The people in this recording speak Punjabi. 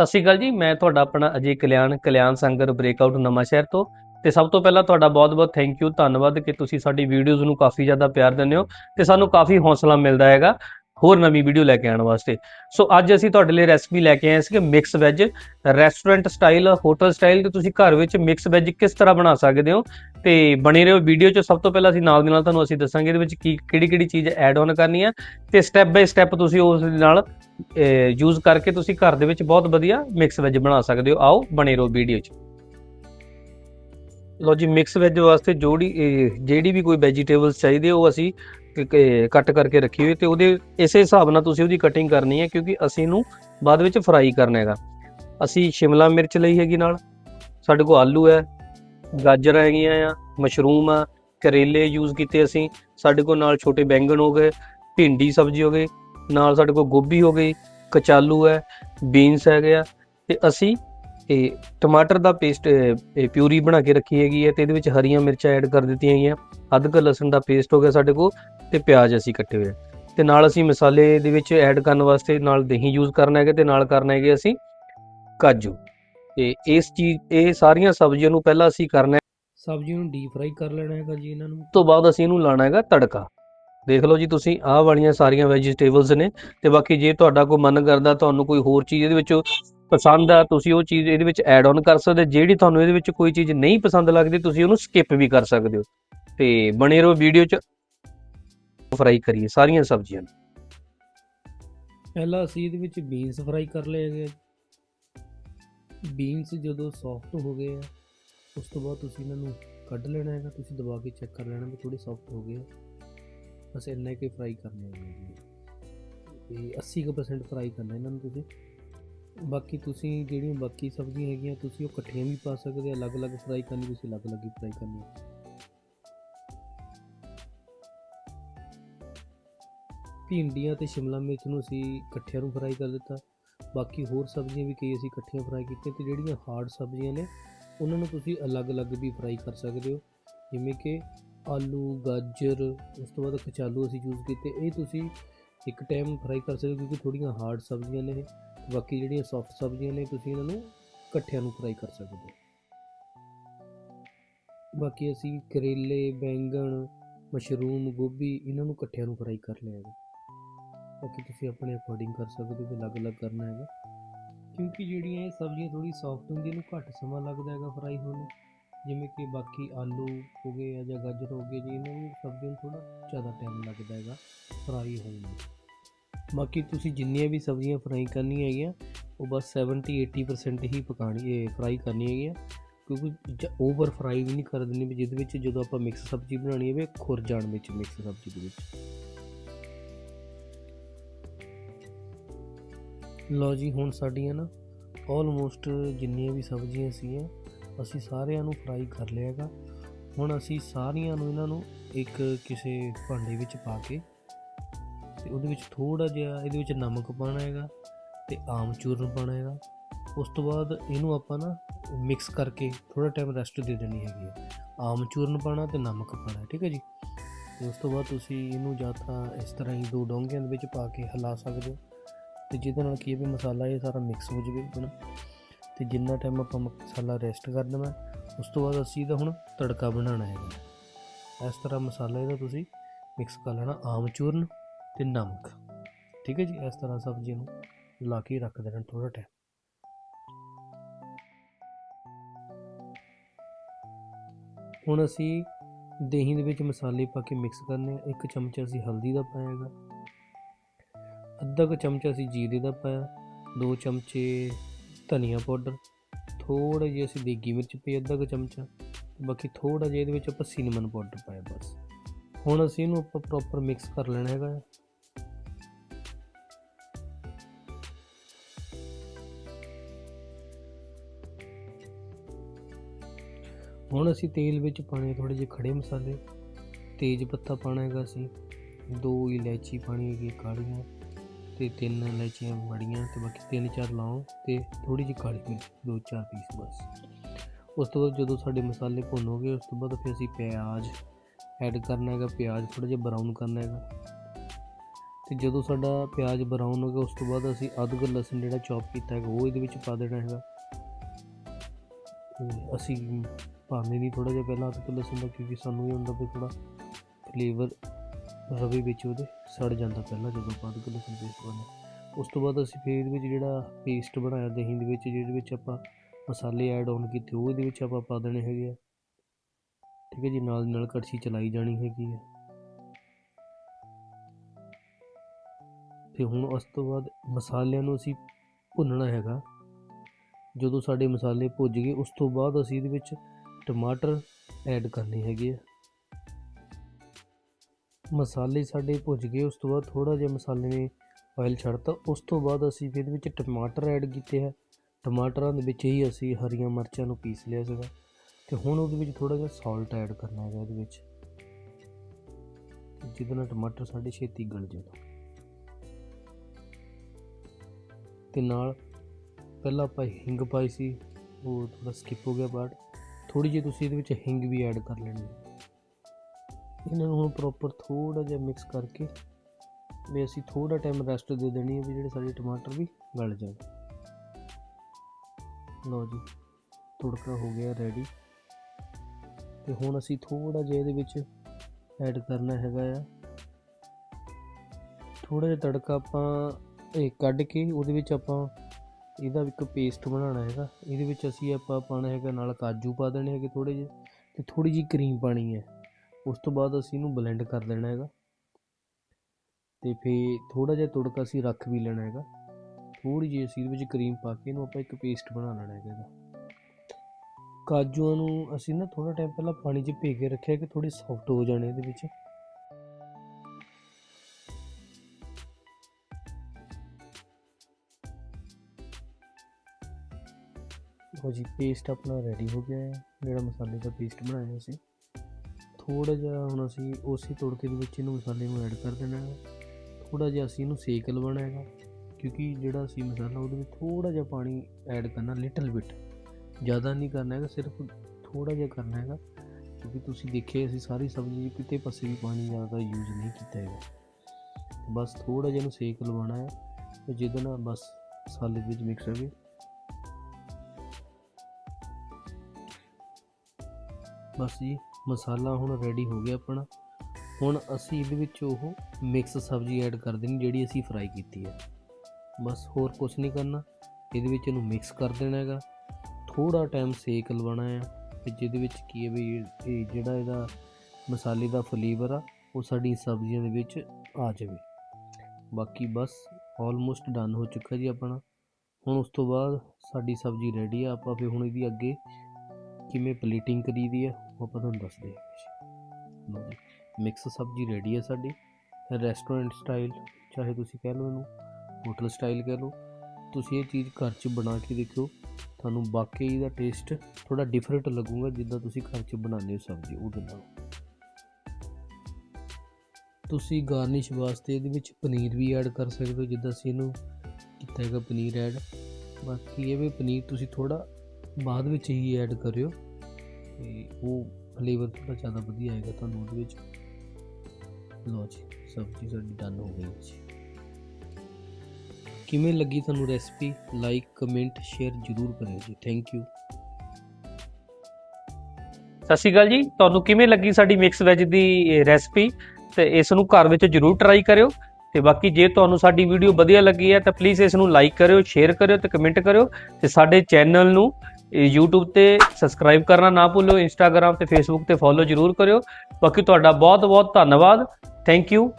ਸਤਿ ਸ਼੍ਰੀ ਅਕਾਲ ਜੀ, ਮੈਂ ਤੁਹਾਡਾ ਆਪਣਾ ਅਜੇ ਕਲਿਆਣ ਕਲਿਆਣ ਸੰਗਰ ਬ੍ਰੇਕਆਊਟ ਨਵਾਂ ਸ਼ਹਿਰ ਤੋਂ। ਤੇ ਸਭ ਤੋਂ ਪਹਿਲਾਂ ਤੁਹਾਡਾ ਬਹੁਤ-ਬਹੁਤ ਥੈਂਕ ਯੂ ਧੰਨਵਾਦ ਕਿ ਤੁਸੀਂ ਸਾਡੀ ਵੀਡੀਓਜ਼ ਨੂੰ ਕਾਫੀ ਜ਼ਿਆਦਾ ਪਿਆਰ ਦਿੰਦੇ ਹੋ ਤੇ ਸਾਨੂੰ ਕਾਫੀ ਹੌਸਲਾ ਮਿਲਦਾ ਹੈਗਾ। ਹੋਰ ਨਵੀਂ ਵੀਡੀਓ ਲੈ ਕੇ ਆਉਣ ਵਾਸਤੇ। ਸੋ ਅੱਜ ਅਸੀਂ ਤੁਹਾਡੇ ਲਈ ਰੈਸਪੀ ਲੈ ਕੇ ਆਏ ਸੀ ਕਿ mix veg restaurant style hotel style ਤੇ ਤੁਸੀਂ ਘਰ ਵਿੱਚ ਮਿਕਸ ਵੈਜ ਕਿਸ ਤਰ੍ਹਾਂ ਬਣਾ ਸਕਦੇ ਹੋ? ਤੇ ਬਣੇ ਰਹੋ ਵੀਡੀਓ 'ਚ। ਸਭ ਤੋਂ ਪਹਿਲਾਂ ਅਸੀਂ ਨਾਲ ਦੀ ਨਾਲ ਤੁਹਾਨੂੰ ਅਸੀਂ ਦੱਸਾਂਗੇ ਇਹਦੇ ਵਿੱਚ ਕੀ, ਕਿਹੜੀ ਕਿਹੜੀ ਚੀਜ਼ ਐਡ ਆਨ ਕਰਨੀ ਹੈ। ਤੇ ਸਟੈਪ ਬਾਈ ਸਟੈਪ ਤੁਸੀਂ ਉਸ ਦੇ ਨਾਲ ਯੂਜ਼ ਕਰਕੇ ਤੁਸੀਂ ਘਰ ਦੇ ਵਿੱਚ ਬਹੁਤ ਵਧੀਆ ਮਿਕਸ ਵੈਜ ਬਣਾ ਸਕਦੇ ਹੋ। ਆਓ, ਬਣੇ ਰਹੋ ਵੀਡੀਓ 'ਚ। ਲੋ ਜੀ ਮਿਕਸ ਵੈਜ ਵਾਸਤੇ ਜੋੜੀ ਜਿਹੜੀ ਵੀ ਕੋਈ ਵੈਜੀਟੇਬਲਸ ਚਾਹੀਦੇ, ਉਹ ਅਸੀਂ ਕੱਟ ਕਰਕੇ ਰੱਖੀ ਹੋਈ ਤੇ ਉਹਦੇ ਇਸੇ ਹਿਸਾਬ ਨਾਲ ਤੁਸੀਂ ਉਹਦੀ ਕਟਿੰਗ ਕਰਨੀ ਹੈ ਕਿਉਂਕਿ ਅਸੀਂ ਇਹਨੂੰ ਬਾਅਦ ਵਿੱਚ ਫਰਾਈ ਕਰਨਾ ਹੈਗਾ। ਅਸੀਂ ਸ਼ਿਮਲਾ ਮਿਰਚ ਲਈ ਹੈਗੀ ਨਾਲ, ਸਾਡੇ ਕੋਲ ਆਲੂ ਹੈ, ਗਾਜਰ ਹੈਗੀਆਂ ਆ, ਮਸ਼ਰੂਮ ਆ, ਕਰੇਲੇ ਯੂਜ਼ ਕੀਤੇ ਅਸੀਂ, ਸਾਡੇ ਕੋਲ ਨਾਲ ਛੋਟੇ ਬੈਂਗਣ ਹੋ ਗਏ, ਭਿੰਡੀ ਸਬਜ਼ੀ ਹੋ ਗਈ, ਨਾਲ ਸਾਡੇ ਕੋਲ ਗੋਭੀ ਹੋ ਗਈ, ਕਚਾਲੂ ਹੈ ਬੀਨਸ ਹੈਗੇ ਆ, ਤੇ ਅਸੀਂ ਇਹ ਟਮਾਟਰ ਦਾ ਪੇਸਟ ਪਿਊਰੀ ਬਣਾ ਕੇ ਰੱਖੀ ਹੈਗੀ ਹੈ ਤੇ ਇਹਦੇ ਵਿੱਚ ਹਰੀਆਂ ਮਿਰਚਾਂ ਐਡ ਕਰ ਦਿੱਤੀਆਂ ਹੈਗੀਆਂ ਅਦਰਕ ਲਸਣ ਦਾ ਪੇਸਟ ਹੋ ਗਿਆ ਸਾਡੇ ਕੋਲ ਤੇ ਪਿਆਜ਼ ਅਸੀਂ ਕੱਟੇ ਹੋਏ। ਤੇ ਨਾਲ ਅਸੀਂ ਮਸਾਲੇ ਦੇ ਵਿੱਚ ਐਡ ਕਰਨ ਵਾਸਤੇ ਨਾਲ ਦਹੀਂ ਯੂਜ਼ ਕਰਨਾ ਹੈਗਾ ਤੇ ਨਾਲ ਕਰਨਾ ਹੈਗੇ ਅਸੀਂ ਕਾਜੂ। ਤੇ ਇਸ ਚੀਜ਼ ਇਹ ਸਾਰੀਆਂ ਸਬਜ਼ੀਆਂ ਨੂੰ ਪਹਿਲਾਂ ਅਸੀਂ ਕਰਨਾ ਸਬਜ਼ੀ ਨੂੰ ਡੀਪ ਫਰਾਈ ਕਰ ਲੈਣਾ ਹੈਗਾ ਜੀ ਇਹਨਾਂ ਨੂੰ। ਤੋਂ ਬਾਅਦ ਅਸੀਂ ਇਹਨੂੰ ਲਾਣਾ ਹੈਗਾ ਤੜਕਾ। ਦੇਖ ਲਓ ਜੀ ਤੁਸੀਂ ਆਹ ਵਾਲੀਆਂ ਸਾਰੀਆਂ ਵੈਜੀਟੇਬਲਸ ਨੇ ਤੇ ਬਾਕੀ ਜੇ ਤੁਹਾਡਾ ਕੋਈ ਮਨ ਕਰਦਾ ਤੁਹਾਨੂੰ ਕੋਈ ਹੋਰ ਚੀਜ਼ ਇਹਦੇ ਵਿੱਚ ਪਸੰਦ ਆ, ਤੁਸੀਂ ਉਹ ਚੀਜ਼ ਇਹਦੇ ਵਿੱਚ ਐਡ ਆਨ ਕਰ ਸਕਦੇ, ਜਿਹੜੀ ਤੁਹਾਨੂੰ ਇਹਦੇ ਵਿੱਚ ਕੋਈ ਚੀਜ਼ ਨਹੀਂ ਪਸੰਦ ਲੱਗਦੀ, ਤੁਸੀਂ ਉਹਨੂੰ ਸਕਿਪ ਵੀ ਕਰ ਸਕਦੇ ਹੋ। ਤੇ ਬਣੇ ਰਹੋ ਵੀਡੀਓ 'ਚ। ਫਰਾਈ ਕਰੀਏ ਸਾਰੀਆਂ ਸਬਜ਼ੀਆਂ ਨੂੰ। ਪਹਿਲਾਂ ਅਸੀਂ ਇਹਦੇ ਵਿੱਚ ਬੀਨਸ ਫਰਾਈ ਕਰ ਲਏ ਹੈਗੇ ਬੀਨਸ ਜਦੋਂ ਸੌਫਟ ਹੋ ਗਏ ਆ, ਉਸ ਤੋਂ ਬਾਅਦ ਤੁਸੀਂ ਇਹਨਾਂ ਨੂੰ ਕੱਢ ਲੈਣਾ ਹੈਗਾ, ਤੁਸੀਂ ਦਬਾ ਕੇ ਚੈੱਕ ਕਰ ਲੈਣਾ ਵੀ ਥੋੜੇ ਸੌਫਟ ਹੋ ਗਏ ਆ। ਬਸ ਇੰਨਾ ਕਿ ਫਰਾਈ ਕਰਨੇ ਹੈਗੇ ਜੀ। ਤੇ 80% ਫਰਾਈ ਕਰਨਾ ਇਹਨਾਂ ਨੂੰ ਤੁਸੀਂ। ਬਾਕੀ ਤੁਸੀਂ ਜਿਹੜੀਆਂ ਬਾਕੀ ਸਬਜ਼ੀਆਂ ਹੈਗੀਆਂ, ਤੁਸੀਂ ਉਹ ਇਕੱਠੀਆਂ ਵੀ ਪਾ ਸਕਦੇ ਆ। ਅਲੱਗ-ਅਲੱਗ ਫਰਾਈ ਕਰਨੀ, ਤੁਸੀਂ ਅਲੱਗ-ਅਲੱਗ ਹੀ ਫਰਾਈ ਕਰਨੀ ਭਿੰਡੀਆਂ ਤੇ ਸ਼ਿਮਲਾ ਮਿਰਚ ਨੂੰ ਅਸੀਂ ਇਕੱਠਿਆਂ ਨੂੰ ਫਰਾਈ ਕਰ ਦਿੱਤਾ। ਬਾਕੀ ਹੋਰ ਸਬਜ਼ੀਆਂ ਵੀ ਕਈ ਅਸੀਂ ਇਕੱਠੀਆਂ ਫਰਾਈ ਕੀਤੀਆਂ ਤੇ ਜਿਹੜੀਆਂ ਹਾਰਡ ਸਬਜ਼ੀਆਂ ਨੇ, ਉਹਨਾਂ ਨੂੰ ਤੁਸੀਂ ਅਲੱਗ-ਅਲੱਗ ਵੀ ਫਰਾਈ ਕਰ ਸਕਦੇ ਹੋ। ਜਿਵੇਂ ਕਿ ਆਲੂ, ਗਾਜਰ, ਉਸ ਤੋਂ ਬਾਅਦ ਕਚਾਲੂ ਅਸੀਂ ਯੂਜ਼ ਕੀਤੇ। ਇਹ ਤੁਸੀਂ ਇੱਕ ਟਾਈਮ ਫਰਾਈ ਕਰ ਸਕਦੇ ਹੋ ਕਿਉਂਕਿ ਥੋੜੀਆਂ ਹਾਰਡ ਸਬਜ਼ੀਆਂ ਨੇ ਇਹ। ਬਾਕੀ ਜਿਹੜੀਆਂ ਸੌਫਟ ਸਬਜ਼ੀਆਂ ਨੇ ਤੁਸੀਂ ਇਹਨਾਂ ਨੂੰ ਇਕੱਠਿਆਂ ਨੂੰ ਫਰਾਈ ਕਰ ਸਕਦੇ ਹੋ। ਬਾਕੀ ਅਸੀਂ ਕਰੇਲੇ, ਬੈਂਗਣ, ਮਸ਼ਰੂਮ, ਗੋਭੀ ਇਹਨਾਂ ਨੂੰ ਇਕੱਠਿਆਂ ਨੂੰ ਫਰਾਈ ਕਰ ਲਿਆ ਹੈ ਬਾਕੀ ਤੁਸੀਂ ਆਪਣੇ ਅਕੋਰਡਿੰਗ ਕਰ ਸਕਦੇ ਹੋ ਅਲੱਗ-ਅਲੱਗ ਕਰਨਾ ਹੈਗਾ। ਕਿਉਂਕਿ ਜਿਹੜੀਆਂ ਇਹ ਸਬਜ਼ੀਆਂ ਥੋੜੀ ਸੌਫਟ ਹੁੰਦੀਆਂ ਇਹਨੂੰ ਘੱਟ ਸਮਾਂ ਲੱਗਦਾ ਹੈਗਾ ਫਰਾਈ ਹੋਣ ਨੂੰ। ਜਿਵੇਂ ਕਿ ਬਾਕੀ ਆਲੂ ਹੋ ਗਏ ਜਾਂ ਗਾਜਰ ਹੋ ਗਏ, ਜੀ ਇਹਨਾਂ ਨੂੰ ਸਬਜ਼ੀਆਂ ਨੂੰ ਥੋੜਾ ਜ਼ਿਆਦਾ ਟਾਈਮ ਲੱਗਦਾ ਹੈਗਾ ਫਰਾਈ ਹੋਣ ਨੂੰ। ਬਾਕੀ ਤੁਸੀਂ ਜਿੰਨੀਆਂ ਵੀ ਸਬਜ਼ੀਆਂ ਫਰਾਈ ਕਰਨੀਆਂ ਹੈਗੀਆਂ, ਉਹ ਬਸ 70 80% ਹੀ ਪਕਾਣੀ, ਇਹ ਫਰਾਈ ਕਰਨੀ ਹੈਗੀਆਂ ਕਿਉਂਕਿ ਓਵਰ ਫਰਾਈ ਵੀ ਨਹੀਂ ਕਰ ਦੇਣੀ ਵੀ ਜਿਹਦੇ ਵਿੱਚ ਜਦੋਂ ਆਪਾਂ ਮਿਕਸ ਸਬਜ਼ੀ ਬਣਾਉਣੀ ਹੋਵੇ ਖੁਰ ਜਾਣ ਵਿੱਚ ਮਿਕਸ ਸਬਜ਼ੀ ਦੇ ਵਿੱਚ। ਲਓ ਜੀ, ਹੁਣ ਸਾਡੀਆਂ ਨਾ ਆਲਮੋਸਟ ਜਿੰਨੀਆਂ ਵੀ ਸਬਜ਼ੀਆਂ ਸੀਗੀਆਂ, ਅਸੀਂ ਸਾਰਿਆਂ ਨੂੰ ਫਰਾਈ ਕਰ ਲਿਆ ਹੈਗਾ। ਹੁਣ ਅਸੀਂ ਸਾਰੀਆਂ ਨੂੰ ਇਹਨਾਂ ਨੂੰ ਇੱਕ ਕਿਸੇ ਭਾਂਡੇ ਵਿੱਚ ਪਾ ਕੇ ਤੇ ਉਹਦੇ ਵਿੱਚ ਥੋੜਾ ਜਿਹਾ ਇਹਦੇ ਵਿੱਚ ਨਮਕ ਪਾਣਾ ਹੈਗਾ ਤੇ ਆਮ ਚੂਰਨ ਪਾਣਾ ਹੈਗਾ। ਉਸ ਤੋਂ ਬਾਅਦ ਇਹਨੂੰ ਆਪਾਂ ਨਾ ਮਿਕਸ ਕਰਕੇ ਥੋੜਾ ਟਾਈਮ ਰੈਸਟ ਦੇ ਦੇਣੀ ਹੈਗੀ ਹੈ ਆਮ ਚੂਰਨ ਪਾਣਾ ਤੇ ਨਮਕ ਪਾਣਾ ਠੀਕ ਹੈ ਜੀ? ਤੇ ਉਸ ਤੋਂ ਬਾਅਦ ਤੁਸੀਂ ਇਹਨੂੰ ਜਾਂ ਤਾਂ ਇਸ ਤਰ੍ਹਾਂ ਹੀ ਦੋ ਡੋਂਗਿਆਂ ਦੇ ਵਿੱਚ ਪਾ ਕੇ ਹਿਲਾ ਸਕਦੇ ਹੋ। ਤੇ ਜਿਹਦੇ ਨਾਲ ਕੀ ਹੈ ਵੀ ਮਸਾਲਾ ਇਹ ਸਾਰਾ ਮਿਕਸ ਹੋ ਜਾਵੇ ਹੁਣ। ਤੇ ਜਿੰਨਾ ਟਾਈਮ ਆਪਾਂ ਮਸਾਲਾ ਰੈਸਟ ਕਰ ਦੇਣਾ, ਉਸ ਤੋਂ ਬਾਅਦ ਅਸੀਂ ਇਹਦਾ ਹੁਣ ਤੜਕਾ ਬਣਾਉਣਾ ਹੈਗਾ। ਇਸ ਤਰ੍ਹਾਂ ਮਸਾਲਾ ਇਹਦਾ ਤੁਸੀਂ ਮਿਕਸ ਕਰ ਲੈਣਾ, ਆਮ ਚੂਰਨ ਤੇ ਨਮਕ। ਠੀਕ ਹੈ ਜੀ, ਇਸ ਤਰ੍ਹਾਂ ਸਬਜ਼ੀ ਨੂੰ ਲਾ ਕੇ ਰੱਖ ਦੇਣਾ ਥੋੜਾ ਟਾਈਮ ਹੁਣ ਅਸੀਂ ਦਹੀਂ ਦੇ ਵਿੱਚ ਮਸਾਲੇ ਪਾ ਕੇ ਮਿਕਸ ਕਰਨੇ ਆ। ਇੱਕ ਚਮਚਾ ਅਸੀਂ ਹਲਦੀ ਦਾ ਪਾਇਆ ਹੈਗਾ। ਅੱਧਾ ਕੁ ਚਮਚਾ ਅਸੀਂ ਜੀਰੇ ਦਾ ਪਾਇਆ। ਦੋ ਚਮਚੇ ਧਨੀਆ ਪਾਊਡਰ। ਥੋੜਾ ਜਿਹਾ ਅਸੀਂ ਦੇਗੀ ਮਿਰਚ ਪਈ, ਅੱਧਾ ਕੁ ਚਮਚਾ। ਬਾਕੀ ਥੋੜਾ ਜਿਹਾ ਇਹਦੇ ਵਿੱਚ ਆਪਾਂ ਸਿਨਮਨ ਪਾਊਡਰ ਪਾਇਆ ਬਸ। ਹੁਣ ਅਸੀਂ ਇਹਨੂੰ ਆਪਾਂ ਪ੍ਰੋਪਰ ਮਿਕਸ ਕਰ ਲੈਣਾ ਹੈਗਾ। ਹੁਣ ਅਸੀਂ ਤੇਲ ਵਿੱਚ ਪਾਣੇ ਥੋੜੇ ਜਿਹੇ ਖੜੇ ਮਸਾਲੇ। ਤੇਜ ਪੱਤਾ ਪਾਣਾ ਹੈਗਾ ਅਸੀਂ। ਦੋ ਇਲਾਇਚੀ ਪਾਣੀ ਹੈਗੀ ਕਾਲੀਆਂ ਤੇ ਤਿੰਨ ਇਲਾਇਚੀਆਂ ਬੜੀਆਂ ਤੇ ਬਾਕੀ ਤਿੰਨ ਚਾਰ ਲੌਂਗ ਤੇ ਥੋੜੀ ਜਿਹੀ ਕਾਲੀ ਮਿਰਚ, ਦੋ ਚਾਰ ਪੀਸ ਬਸ। ਉਸ ਤੋਂ ਬਾਅਦ ਜਦੋਂ ਸਾਡੇ ਮਸਾਲੇ ਭੁੰਨ ਹੋ ਗਏ ਉਸ ਤੋਂ ਬਾਅਦ ਫਿਰ ਅਸੀਂ ਪਿਆਜ਼ ਐਡ ਕਰਨਾ ਹੈਗਾ। ਪਿਆਜ਼ ਥੋੜਾ ਜਿਹਾ ਬਰਾਊਨ ਕਰਨਾ ਹੈਗਾ। ਤੇ ਜਦੋਂ ਸਾਡਾ ਪਿਆਜ਼ ਬਰਾਊਨ ਹੋ ਗਿਆ, ਉਸ ਤੋਂ ਬਾਅਦ ਅਸੀਂ ਅਦਰਕ ਲਸਣ ਜਿਹੜਾ ਚੌਪ ਕੀਤਾ ਹੈਗਾ, ਉਹ ਇਹਦੇ ਵਿੱਚ ਪਾ ਦੇਣਾ ਹੈਗਾ। ਅਸੀਂ ਪਾਉਂਦੇ ਨਹੀਂ ਥੋੜਾ ਜਿਹਾ ਪਹਿਲਾਂ ਅਦਰਕ ਲਸਣ ਦਾ, ਕਿਉਂਕਿ ਸਾਨੂੰ ਇਹ ਹੁੰਦਾ ਵੀ ਥੋੜਾ ਫਲੇਵਰ ਰਵੇ ਵਿੱਚ ਉਹਦੇ, ਸੜ ਜਾਂਦਾ ਪਹਿਲਾਂ ਜਦੋਂ ਆਪਾਂ ਅਦਰਕ ਲਸਣ ਪੇਸਟ ਪਾਉਂਦੇ ਉਸ ਤੋਂ ਬਾਅਦ ਅਸੀਂ ਫਿਰ ਇਹਦੇ ਵਿੱਚ ਜਿਹੜਾ ਪੇਸਟ ਬਣਾਇਆ, ਦਹੀਂ ਦੇ ਵਿੱਚ, ਜਿਹਦੇ ਵਿੱਚ ਆਪਾਂ ਮਸਾਲੇ ਐਡ ਆਨ ਕੀਤੇ, ਉਹ ਇਹਦੇ ਵਿੱਚ ਆਪਾਂ ਪਾ ਦੇਣੇ ਹੈਗੇ ਆ। ਠੀਕ ਹੈ ਜੀ, ਨਾਲ ਦੀ ਨਾਲ ਕੜਛੀ ਚਲਾਈ ਜਾਣੀ ਹੈਗੀ ਹੈ ਤੇ ਹੁਣ ਉਸ ਤੋਂ ਬਾਅਦ ਮਸਾਲਿਆਂ ਨੂੰ ਅਸੀਂ ਭੁੰਨਣਾ ਹੈਗਾ। ਜਦੋਂ ਸਾਡੇ ਮਸਾਲੇ ਭੁੱਜ ਗਏ, ਉਸ ਤੋਂ ਬਾਅਦ ਅਸੀਂ ਇਹਦੇ ਵਿੱਚ ਟਮਾਟਰ ਐਡ ਕਰਨੇ ਹੈਗੇ ਆ। ਮਸਾਲੇ ਸਾਡੇ ਭੁੱਜ ਗਏ, ਉਸ ਤੋਂ ਬਾਅਦ ਥੋੜਾ ਜਿਹਾ ਮਸਾਲੇ ਨੇ ਆਇਲ ਛੱਡਤਾ। ਉਸ ਤੋਂ ਬਾਅਦ ਅਸੀਂ ਫਿਰ ਇਹਦੇ ਵਿੱਚ ਟਮਾਟਰ ਐਡ ਕੀਤੇ ਹੈ ਟਮਾਟਰਾਂ ਦੇ ਵਿੱਚ ਹੀ ਅਸੀਂ ਹਰੀਆਂ ਮਿਰਚਾਂ ਨੂੰ ਪੀਸ ਲਿਆ ਸੀਗਾ। ਤੇ ਹੁਣ ਉਹਦੇ ਵਿੱਚ ਥੋੜਾ ਜਿਹਾ ਸਾਲਟ ਐਡ ਕਰਨਾ ਹੈਗਾ ਇਹਦੇ ਵਿੱਚ। ਜਿਹਦੇ ਨਾਲ ਟਮਾਟਰ ਸਾਡੇ ਛੇਤੀ ਗਲ ਜਾਣ। ਤੇ ਨਾਲ ਪਹਿਲਾਂ ਆਪਾਂ ਹਿੰਗ ਪਾਈ ਸੀ, ਉਹ ਥੋੜਾ ਸਕਿਪ ਹੋ ਗਿਆ ਪਾਰਟ ਥੋੜੀ ਜਿਹੀ ਤੁਸੀਂ ਇਹਦੇ ਵਿੱਚ ਹਿੰਗ ਵੀ ਐਡ ਕਰ ਲੈਣੀ ਹੈ। ਇਹਨਾਂ ਨੂੰ ਹੁਣ ਪ੍ਰੋਪਰ ਥੋੜਾ ਜਿਹਾ ਮਿਕਸ ਕਰਕੇ ਵੀ ਅਸੀਂ ਥੋੜਾ ਟਾਈਮ ਰੈਸਟ ਦੇ ਦੇਣੀ ਹੈ ਵੀ ਜਿਹੜੇ ਸਾਡੇ ਟਮਾਟਰ ਵੀ ਗਲ ਜਾਣ। ਲਓ ਜੀ, ਤੁੜਕਾ ਹੋ ਗਿਆ ਰੈਡੀ ਤੇ ਹੁਣ ਅਸੀਂ ਥੋੜਾ ਜਿਹਾ ਇਹਦੇ ਵਿੱਚ ਐਡ ਕਰਨਾ ਹੈਗਾ ਆ। ਥੋੜਾ ਜਿਹਾ ਤੜਕਾ ਆਪਾਂ ਇਹ ਕੱਢ ਕੇ ਉਹਦੇ ਵਿੱਚ ਆਪਾਂ ਇਹਦਾ ਇੱਕ ਪੇਸਟ ਬਣਾਉਣਾ ਹੈਗਾ। ਇਹਦੇ ਵਿੱਚ ਅਸੀਂ ਆਪਾਂ ਪਾਣਾ ਹੈਗਾ ਨਾਲ ਕਾਜੂ ਪਾ ਦੇਣੇ ਹੈਗੇ ਥੋੜੇ ਜਿਹੇ ਤੇ ਥੋੜੀ ਜਿਹੀ ਕਰੀਮ ਪਾਣੀ ਹੈ। ਉਸ ਤੋਂ ਬਾਅਦ ਅਸੀਂ ਇਹਨੂੰ ਬਲੈਂਡ ਕਰ ਦੇਣਾ ਹੈਗਾ। ਤੇ ਫਿਰ ਥੋੜਾ ਜਿਹਾ ਤੁੜਕਾ ਅਸੀਂ ਰੱਖ ਵੀ ਲੈਣਾ ਹੈਗਾ। ਥੋੜੀ ਜਿਹੀ ਅਸੀਂ ਇਹਦੇ ਵਿੱਚ ਕਰੀਮ ਪਾ ਕੇ ਇਹਨੂੰ ਆਪਾਂ ਇੱਕ ਪੇਸਟ ਬਣਾ ਲੈਣਾ ਹੈਗਾ ਇਹਦਾ। ਕਾਜੂਆਂ ਨੂੰ ਅਸੀਂ ਨਾ ਥੋੜਾ ਟਾਈਮ ਪਹਿਲਾਂ ਪਾਣੀ 'ਚ ਭੇ ਕੇ ਰੱਖਿਆ ਕਿ ਥੋੜੇ ਸੌਫਟ ਹੋ ਜਾਣੇ ਇਹਦੇ ਵਿੱਚ। ਲਓ ਜੀ ਪੇਸਟ ਆਪਣਾ ਰੈਡੀ ਹੋ ਗਿਆ ਹੈ। ਜਿਹੜਾ ਮਸਾਲੇ ਦਾ ਪੇਸਟ ਬਣਾਇਆ ਸੀ। ਥੋੜਾ ਜਿਹਾ ਹੁਣ ਅਸੀਂ ਉਸੇ ਤੜਕੇ ਦੇ ਵਿੱਚ ਇਹਨੂੰ ਮਸਾਲੇ ਨੂੰ ਐਡ ਕਰ ਦੇਣਾ ਹੈ। ਥੋੜਾ ਜਿਹਾ ਅਸੀਂ ਇਹਨੂੰ ਸੇਕ ਲਵਾਉਣਾ ਹੈਗਾ। ਕਿਉਂਕਿ ਜਿਹੜਾ ਅਸੀਂ ਮਸਾਲਾ ਉਹਦੇ ਵਿੱਚ ਥੋੜਾ ਜਿਹਾ ਪਾਣੀ ਐਡ ਕਰਨਾ ਲਿਟਲ ਬਿਟ ਜ਼ਿਆਦਾ ਨਹੀਂ ਕਰਨਾ ਹੈਗਾ, ਸਿਰਫ ਥੋੜਾ ਜਿਹਾ ਕਰਨਾ ਹੈਗਾ। ਕਿਉਂਕਿ ਤੁਸੀਂ ਦੇਖਿਆ ਅਸੀਂ ਸਾਰੀ ਸਬਜ਼ੀ ਕਿਤੇ ਪਾਸੇ ਵੀ ਪਾਣੀ ਜ਼ਿਆਦਾ ਯੂਜ਼ ਨਹੀਂ ਕੀਤਾ ਹੈਗਾ। ਬਸ ਥੋੜਾ ਜਿਹਾ ਇਹਨੂੰ ਸੇਕ ਲਵਾਉਣਾ ਹੈ। ਤੇ ਜਿਹਦੇ ਨਾਲ ਬਸ ਮਸਾਲੇ ਵਿੱਚ ਮਿਕਸ ਹੋਵੇ ਬਸ ਜੀ, ਮਸਾਲਾ ਹੁਣ ਰੈਡੀ ਹੋ ਗਿਆ ਆਪਣਾ। ਹੁਣ ਅਸੀਂ ਇਹਦੇ ਵਿੱਚ ਉਹ ਮਿਕਸ ਸਬਜ਼ੀ ਐਡ ਕਰ ਦੇਣੀ ਜਿਹੜੀ ਅਸੀਂ ਫਰਾਈ ਕੀਤੀ ਹੈ। ਬਸ ਹੋਰ ਕੁਝ ਨਹੀਂ ਕਰਨਾ। ਇਹਦੇ ਵਿੱਚ ਇਹਨੂੰ ਮਿਕਸ ਕਰ ਦੇਣਾ ਹੈਗਾ। ਥੋੜਾ ਟਾਈਮ ਸੇਕ ਲਵਾਉਣਾ ਹੈ ਤੇ ਜਿਹਦੇ ਵਿੱਚ ਕੀ ਹੈ ਵੀ ਇਹ ਜਿਹੜਾ ਇਹਦਾ ਮਸਾਲੇ ਦਾ ਫਲੇਵਰ ਆ, ਉਹ ਸਾਡੀ ਸਬਜ਼ੀਆਂ ਦੇ ਵਿੱਚ ਆ ਜਾਵੇ। ਬਾਕੀ ਬਸ ਆਲਮੋਸਟ ਡਨ ਹੋ ਚੁੱਕਾ ਜੀ ਆਪਣਾ। ਹੁਣ ਉਸ ਤੋਂ ਬਾਅਦ ਸਾਡੀ ਸਬਜ਼ੀ ਰੈਡੀ ਆ। ਆਪਾਂ ਫਿਰ ਹੁਣ ਇਹਦੀ ਅੱਗੇ ਕਿਵੇਂ ਪਲੇਟਿੰਗ ਕਰੀਦੀ ਆ, ਉਹ ਆਪਾਂ ਤੁਹਾਨੂੰ ਦੱਸਦੇ ਹਾਂ ਲਓ ਜੀ ਮਿਕਸ ਸਬਜ਼ੀ ਰੈਡੀ ਹੈ ਸਾਡੀ। ਰੈਸਟੋਰੈਂਟ ਸਟਾਈਲ ਚਾਹੇ ਤੁਸੀਂ ਕਹਿ ਲਓ ਇਹਨੂੰ ਹੋਟਲ ਸਟਾਈਲ ਕਹਿ ਲਓ। ਤੁਸੀਂ ਇਹ ਚੀਜ਼ ਘਰ 'ਚ ਬਣਾ ਕੇ ਦੇਖਿਓ, ਤੁਹਾਨੂੰ ਵਾਕਈ ਦਾ ਟੇਸਟ ਥੋੜਾ ਡਿਫਰੈਂਟ ਲੱਗੂਗਾ ਜਿੱਦਾਂ ਤੁਸੀਂ ਘਰ 'ਚ ਬਣਾਉਂਦੇ ਹੋ ਸਬਜ਼ੀ ਉਹਦੇ ਨਾਲ। ਤੁਸੀਂ ਗਾਰਨਿਸ਼ ਵਾਸਤੇ ਇਹਦੇ ਵਿੱਚ ਪਨੀਰ ਵੀ ਐਡ ਕਰ ਸਕਦੇ ਹੋ, ਜਿੱਦਾਂ ਅਸੀਂ ਇਹਨੂੰ ਕੀਤਾ ਹੈਗਾ ਪਨੀਰ ਐਡ ਬਾਕੀ ਇਹ ਵੀ ਪਨੀਰ ਤੁਸੀਂ ਥੋੜਾ ਬਾਅਦ ਵਿੱਚ ਹੀ ਐਡ ਕਰਿਓ। ਤੇ ਉਹ ਫਲੇਵਰ ਥੋੜਾ ਜ਼ਿਆਦਾ ਵਧੀਆ ਆਏਗਾ ਤੁਹਾਨੂੰ ਉਹਦੇ ਵਿੱਚ। ਲਓ ਜੀ ਸਬਜ਼ੀ ਸਾਡੀ ਡਨ ਹੋ ਗਈ ਜੀ। ਕਿਵੇਂ ਲੱਗੀ ਤੁਹਾਨੂੰ ਰੈਸਪੀ ਲਾਈਕ ਕਮੈਂਟ ਸ਼ੇਅਰ ਜ਼ਰੂਰ ਕਰਿਓ ਜੀ। ਥੈਂਕ ਯੂ ਸਤਿ ਸ਼੍ਰੀ ਅਕਾਲ ਜੀ। ਤੁਹਾਨੂੰ ਕਿਵੇਂ ਲੱਗੀ ਸਾਡੀ ਮਿਕਸ ਵੈਜ ਦੀ ਰੈਸਪੀ ਤੇ ਇਸ ਨੂੰ ਘਰ ਵਿੱਚ ਜਰੂਰ ਟਰਾਈ ਕਰਿਓ। ਤੇ ਬਾਕੀ ਜੇ ਤੁਹਾਨੂੰ ਸਾਡੀ ਵੀਡੀਓ ਵਧੀਆ ਲੱਗੀ ਹੈ, ਤਾਂ ਪਲੀਜ਼ ਇਸ ਨੂੰ ਲਾਈਕ ਕਰਿਓ ਸ਼ੇਅਰ ਕਰਿਓ ਤੇ ਕਮੈਂਟ ਕਰਿਓ। ਤੇ ਸਾਡੇ ਚੈਨਲ ਨੂੰ YouTube ਤੇ ਸਬਸਕ੍ਰਾਈਬ ਕਰਨਾ ਨਾ ਭੁੱਲਿਓ, Instagram ਤੇ Facebook ਤੇ ਫੋਲੋ ਜਰੂਰ ਕਰਿਓ। ਬਾਕੀ ਤੁਹਾਡਾ ਬਹੁਤ ਬਹੁਤ ਧੰਨਵਾਦ। Thank you